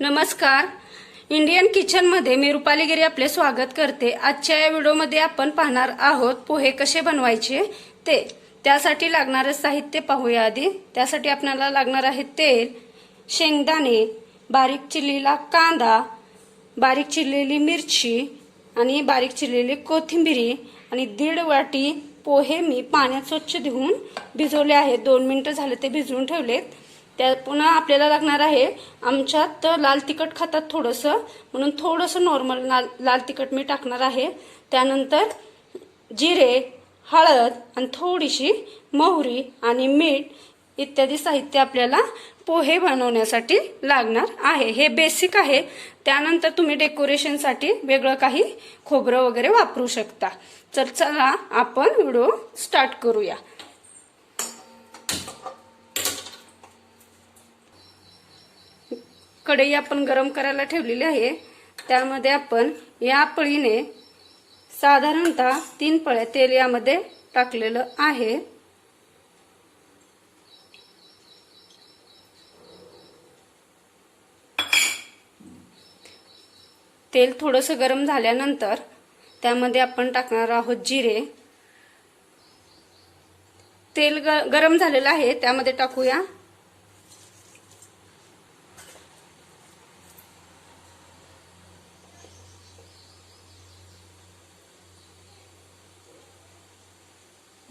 नमस्कार. इंडियन किचनमध्ये मी रुपाली गिरी आपले स्वागत करते. आजच्या या व्हिडिओमध्ये आपण पाहणार आहोत पोहे कसे बनवायचे ते. त्यासाठी लागणारे साहित्य पाहूया आधी. त्यासाठी आपल्याला लागणार आहे तेल शेंगदाणे बारीक चिरलेला कांदा बारीक चिरलेली मिरची आणि बारीक चिरलेली कोथिंबिरी आणि दीड वाटी पोहे मी पाण्यात स्वच्छ धुवून भिजवले आहेत. दोन मिनिटं झाले ते भिजवून ठेवलेत. त्या पुन्हा आपल्याला लागणार आहे आमच्यात लाल तिखट खातात थोडंसं. म्हणून थोडंसं नॉर्मल लाल लाल तिखट मी टाकणार आहे. त्यानंतर जिरे हळद आणि थोडीशी मोहरी आणि मीठ इत्यादी साहित्य आपल्याला पोहे बनवण्यासाठी लागणार आहे. हे बेसिक आहे. त्यानंतर तुम्ही डेकोरेशनसाठी वेगळं काही खोबरं वगैरे वापरू शकता. तर चला आपण व्हिडिओ स्टार्ट करूया. कढई आपण गरम करायला ठेवलेली आहे. त्यामध्ये आपण या पळीने साधारणतः तीन पळ्या तेल यामध्ये टाकलेलं आहे. तेल थोडंसं गरम झाल्यानंतर त्यामध्ये आपण टाकणार आहोत जिरे. तेल ग गरम झालेलं आहे त्यामध्ये टाकूया.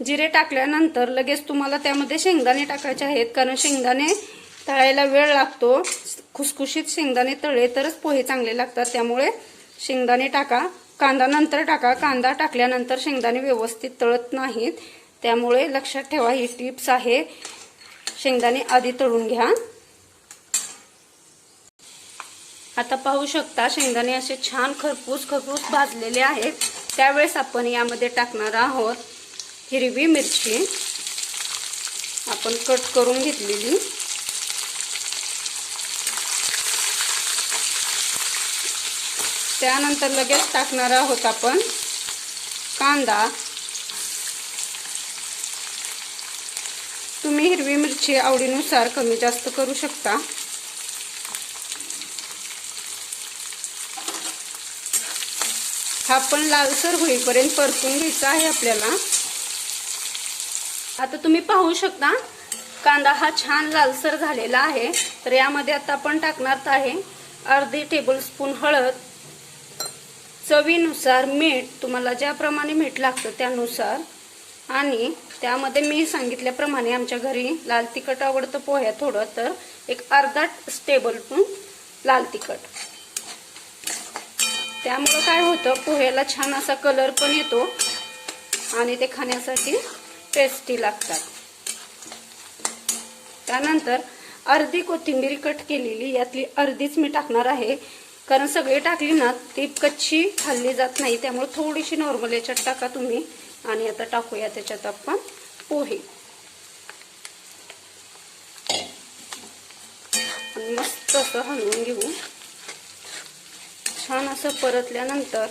जिरे टाकल्यानंतर लगेच तुम्हाला त्यामध्ये शेंगदाणे टाकायचे आहेत कारण शेंगदाणे तळायला वेळ लागतो. खुसखुशीत शेंगदाणे तळले तरच पोहे चांगले लागतात. त्यामुळे शेंगदाणे टाका. कांदा नंतर टाका. कांदा टाकल्यानंतर शेंगदाणे व्यवस्थित तळत नाहीत. त्यामुळे लक्षात ठेवा ही टिप्स आहे. शेंगदाणे आधी तळून घ्या. आता पाहू शकता शेंगदाणे असे छान खरपूस खरपूस भाजलेले आहेत. त्यावेळेस आपण यामध्ये टाकणार आहोत हिरवी मिरची आपण कट करून घेतलेली. त्यानंतर लगेच टाकणार आहोत आपण कांदा. तुम्ही हिरवी मिरची आवडीनुसार कमी जास्त करू शकता. हा पण लालसर होईपर्यंत परतून घ्यायचा आहे आपल्याला. आता तुम्ही पाहू शकता कांदा हा छान लालसर झालेला आहे. तर यामध्ये आता आपण टाकणार आहे अर्धी टेबलस्पून हळद. चवीनुसार मीठ तुम्हाला ज्याप्रमाणे मीठ लागतं त्यानुसार. आणि त्यामध्ये मी सांगितल्याप्रमाणे आमच्या घरी लाल तिखट आवडतं पोह्या थोडं तर एक अर्धा टेबलस्पून लाल तिखट. त्यामुळं काय होतं पोह्याला छान असा कलर पण येतो. आणि ते खाण्यासाठी टेस्टी लागतात. त्यानंतर अर्धी कोथिंबीर कट केलेली यातली अर्धीच मी टाकणार आहे. कारण सगळी टाकली ना ती कच्ची खाल्ली जात नाही. त्यामुळे थोडीशी नॉर्मल याच्यात टाका तुम्ही. आणि आता टाकूया त्याच्यात आपण पोहे. आणि मस्त असं हलवून घेऊ. छान असं परतल्यानंतर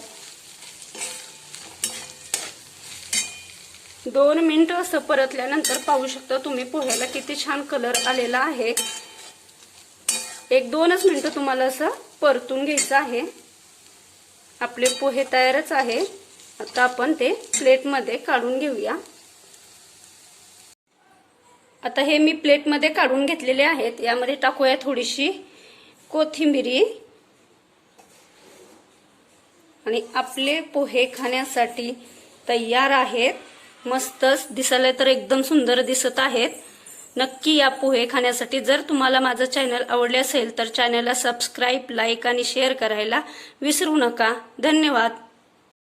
दोन मिनट असं परतल्यानंतर पाहू शकता तुम्ही पोह्याला किती छान कलर आलेला आहे. एक दोनच मिनटं तुम्हाला असं परतून घ्यायचं आहे. आपले पोहे तयारच आहे. आता आपण ते प्लेटमध्ये काढून घेऊया. आता हे मी प्लेटमध्ये काढून घेतलेले आहेत. यामध्ये टाकूया थोडीशी कोथिंबिरी. आणि आपले पोहे खाण्यासाठी तयार आहेत. मस्तच दिसायला तर एकदम सुंदर दिसत आहेत. नक्की या पोहे खाण्यासाठी जर तुम्हाला माझं चॅनल आवडले असेल तर चॅनलला सबस्क्राईब लाईक आणि शेअर करायला विसरू नका. धन्यवाद.